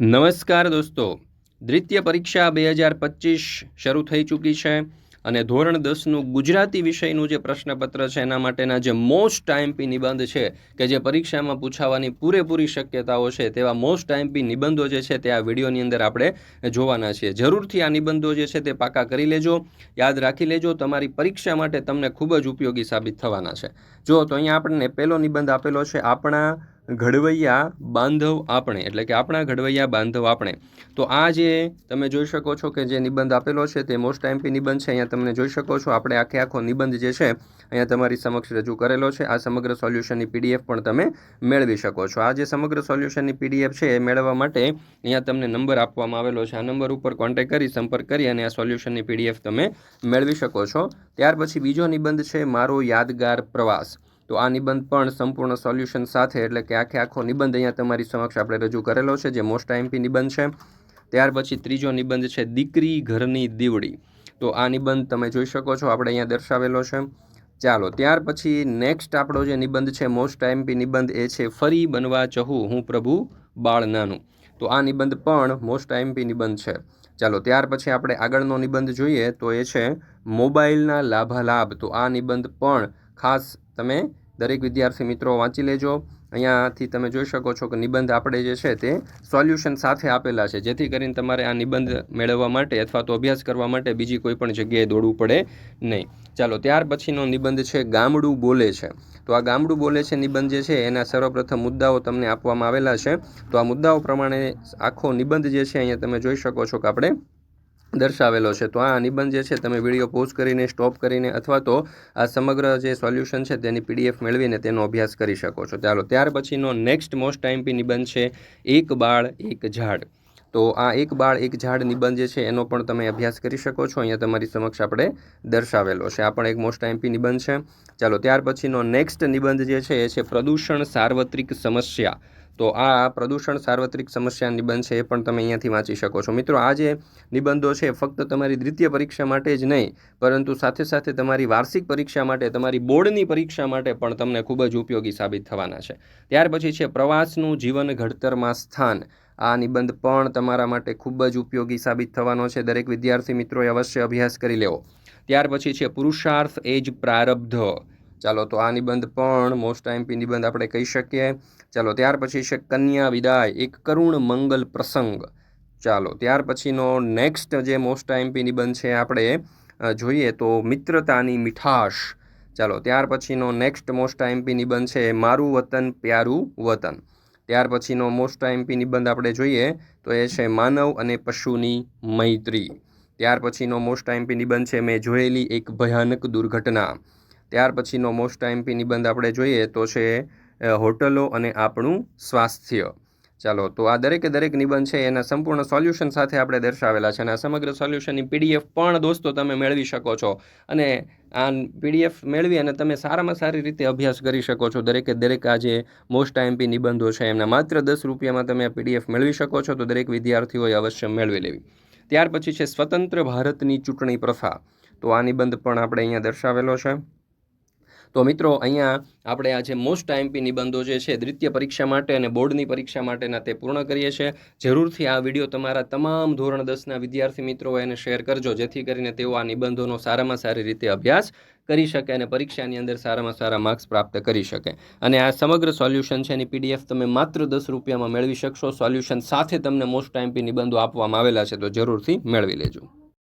નમસ્કાર દોસ્તો. દ્વિતીય પરીક્ષા બે હજાર પચીસ શરૂ થઈ ચૂકી છે અને ધોરણ દસનું ગુજરાતી વિષયનું જે પ્રશ્નપત્ર છે એના માટેના જે મોસ્ટ ટાઈમપી નિબંધ છે કે જે પરીક્ષામાં પૂછાવાની પૂરેપૂરી શક્યતાઓ છે તેવા મોસ્ટ ટાઈમપી નિબંધો જે છે તે આ વિડીયોની અંદર આપણે જોવાના છીએ. જરૂરથી આ નિબંધો જે છે તે પાકા કરી લેજો. યાદ રાખી લેજો, તમારી પરીક્ષા માટે તમને ખૂબ જ ઉપયોગી સાબિત થવાના છે. જો તો અહીંયા આપણને પહેલો નિબંધ આપેલો છે આપણા ઘડવૈયા બાંધવ આપણે, એટલે કે આપણા ઘડવૈયા બાંધવ આપણે. તો આ જે તમે જોઈ શકો છો કે જે નિબંધ આપેલો છે તે મોસ્ટ એમપી નિબંધ છે. અહીંયા તમને જોઈ શકો છો આપણે આખે આખો નિબંધ જે છે, અહીંયા તમારી સમક્ષ રજૂ કરેલો છે. આ સમગ્ર સોલ્યુશનની પીડીએફ પણ તમે મેળવી શકો છો. આ જે સમગ્ર સોલ્યુશનની પીડીએફ છે એ મેળવવા માટે અહીંયા તમને નંબર આપવામાં આવેલો છે. આ નંબર ઉપર કોન્ટેક્ટ કરી, સંપર્ક કરી અને આ સોલ્યુશનની પીડીએફ તમે મેળવી શકો છો. ત્યાર પછી બીજો નિબંધ છે, મારો યાદગાર પ્રવાસ. તો આ નિબંધ પણ સંપૂર્ણ સોલ્યુશન સાથે, એટલે કે આખે આખો નિબંધ અહીંયા તમારી સમક્ષ આપણે રજૂ કરેલો છે, જે મોસ્ટ આઈએમપી નિબંધ છે. ત્યાર પછી ત્રીજો નિબંધ છે, દીકરી ઘરની દીવડી. તો આ નિબંધ તમે જોઈ શકો છો, આપણે અહીંયા દર્શાવેલો છે. ચાલો, ત્યાર પછી નેક્સ્ટ આપણો જે નિબંધ છે મોસ્ટ આઈએમપી નિબંધ એ છે, ફરી બનવા ચહુ, હું પ્રભુ બાળ નાનું. તો આ નિબંધ પણ મોસ્ટ આઈએમપી નિબંધ છે. ચાલો, ત્યાર પછી આપણે આગળનો નિબંધ જોઈએ, તો એ છે, મોબાઈલના લાભાલાભ. તો આ નિબંધ પણ ખાસ તમે દરેક વિદ્યાર્થી મિત્રો વાંચી લેજો. અહીંયાથી તમે જોઈ શકો છો કે નિબંધ આપણે જે છે તે સોલ્યુશન સાથે આપેલા છે. જેથી કરીને તમારે આ નિબંધ મેળવવા માટે અથવા તો અભ્યાસ કરવા માટે બીજી કોઈ પણ જગ્યાએ દોડવું પડે નહીં. ચાલો, ત્યાર પછીનો નિબંધ છે ગામડું બોલે છે. તો આ ગામડું બોલે છે નિબંધ જે છે એના સર્વપ્રથમ મુદ્દાઓ તમને આપવામાં આવેલા છે. તો આ મુદ્દાઓ પ્રમાણે આખો નિબંધ જે છે અહીંયા તમે જોઈ શકો છો કે આપણે દર્શાવેલો છે. તો આ નિબંધ જે છે, તમે વીડિયો પોઝ કરીને, સ્ટોપ કરીને અથવા તો આ સમગ્ર જે સોલ્યુશન છે, તેની પીડીએફ મેળવીને તેનો અભ્યાસ કરી શકો છો. ચાલો, ત્યાર પછીનો નેક્સ્ટ મોસ્ટ ટાઈમપી નિબંધ છે, એક બાળ, એક ઝાડ. તો આ એક બાળ, એક ઝાડ નિબંધ જે છે, એનો પણ તમે અભ્યાસ કરી શકો છો. અહીંયા તમારી સમક્ષ આપણે દર્શાવેલો છે. આ પણ એક મોસ્ટ ટાઈમપી નિબંધ છે. ચાલો, ત્યાર પછીનો નેક્સ્ટ નિબંધ જે છે, એ છે પ્રદૂષણ સાર્વત્રિક સમસ્યા. તો આ પ્રદૂષણ સાર્વત્રિક સમસ્યા નિબંધ છે એ પણ તમે અહીંયાથી વાંચી શકો છો. મિત્રો, આ જે નિબંધો છે ફક્ત તમારી દ્વિતીય પરીક્ષા માટે જ નહીં, પરંતુ સાથે સાથે તમારી વાર્ષિક પરીક્ષા માટે, તમારી બોર્ડની પરીક્ષા માટે પણ તમને ખૂબ જ ઉપયોગી સાબિત થવાના છે. ત્યાર પછી છે પ્રવાસનું જીવન ઘડતરમાં સ્થાન. આ નિબંધ પણ તમારા માટે ખૂબ જ ઉપયોગી સાબિત થવાનો છે. દરેક વિદ્યાર્થી મિત્રોએ અવશ્ય અભ્યાસ કરી લેવો. ત્યાર પછી છે પુરુષાર્થ એ જ પ્રારબ્ધ. ચાલો તો આ નિબંધ પણ મોસ્ટ આઈમ્પી નિબંધ આપણે કહી શકીએ. ચાલો ત્યાર પછી છે કન્યા વિદાય, એક કરુણ મંગલ પ્રસંગ. ચાલો ત્યાર પછીનો નેક્સ્ટ જે મોસ્ટ આઈમ્પી નિબંધ છે આપણે જોઈએ તો મિત્રતાની મીઠાશ. ચાલો ત્યાર પછીનો નેક્સ્ટ મોસ્ટ આઈમ્પી નિબંધ છે મારું વતન, પ્યારું વતન. ત્યાર પછીનો મોસ્ટ આઈમ્પી નિબંધ આપણે જોઈએ તો એ છે માનવ અને પશુની મૈત્રી. ત્યાર પછીનો મોસ્ટ આઈમ્પી નિબંધ છે મેં જોયેલી એક ભયાનક દુર્ઘટના. ત્યાર પછીનો મોસ્ટ એમપી નિબંધ આપણે જોઈએ તો છે હોટલો અને આપણું સ્વાસ્થ્ય. ચાલો, તો આ દરેકે દરેક નિબંધ છે, એના સંપૂર્ણ સોલ્યુશન સાથે આપણે દર્શાવેલા છે અને આ સમગ્ર સોલ્યુશનની પીડીએફ પણ દોસ્તો તમે મેળવી શકો છો. અને આ પીડીએફ મેળવી અને તમે સારામાં સારી રીતે અભ્યાસ કરી શકો છો. દરેકે દરેક આ જે મોસ્ટ આઈએમપી નિબંધો છે, એમના માત્ર દસ રૂપિયામાં તમે આ પીડીએફ મેળવી શકો છો તો દરેક વિદ્યાર્થીઓએ અવશ્ય મેળવી લેવી. ત્યાર પછી છે, સ્વતંત્ર ભારતની ચૂંટણી પ્રથા. તો આ નિબંધ પણ આપણે અહીંયા દર્શાવેલો છે. તો મિત્રો, અહીંયા આપણે આ જે મોસ્ટ આઈએમપી નિબંધો જે છે, દ્વિતીય પરીક્ષા માટે અને બોર્ડની પરીક્ષા માટેના તે પૂર્ણ કરીએ છીએ. જરૂરથી આ વીડિયો તમારા તમામ ધોરણ દસના વિદ્યાર્થી મિત્રો એને શેર કરજો, જેથી કરીને તેઓ આ નિબંધોનો સારામાં સારી રીતે અભ્યાસ કરી શકે અને પરીક્ષાની અંદર સારામાં સારા માર્ક્સ પ્રાપ્ત કરી શકે. અને આ સમગ્ર સોલ્યુશન છે, એની પીડીએફ તમે માત્ર દસ રૂપિયામાં મેળવી શકશો. સોલ્યુશન સાથે તમને મોસ્ટ આઈએમપી નિબંધો આપવામાં આવેલા છે, તો જરૂરથી મેળવી લેજો.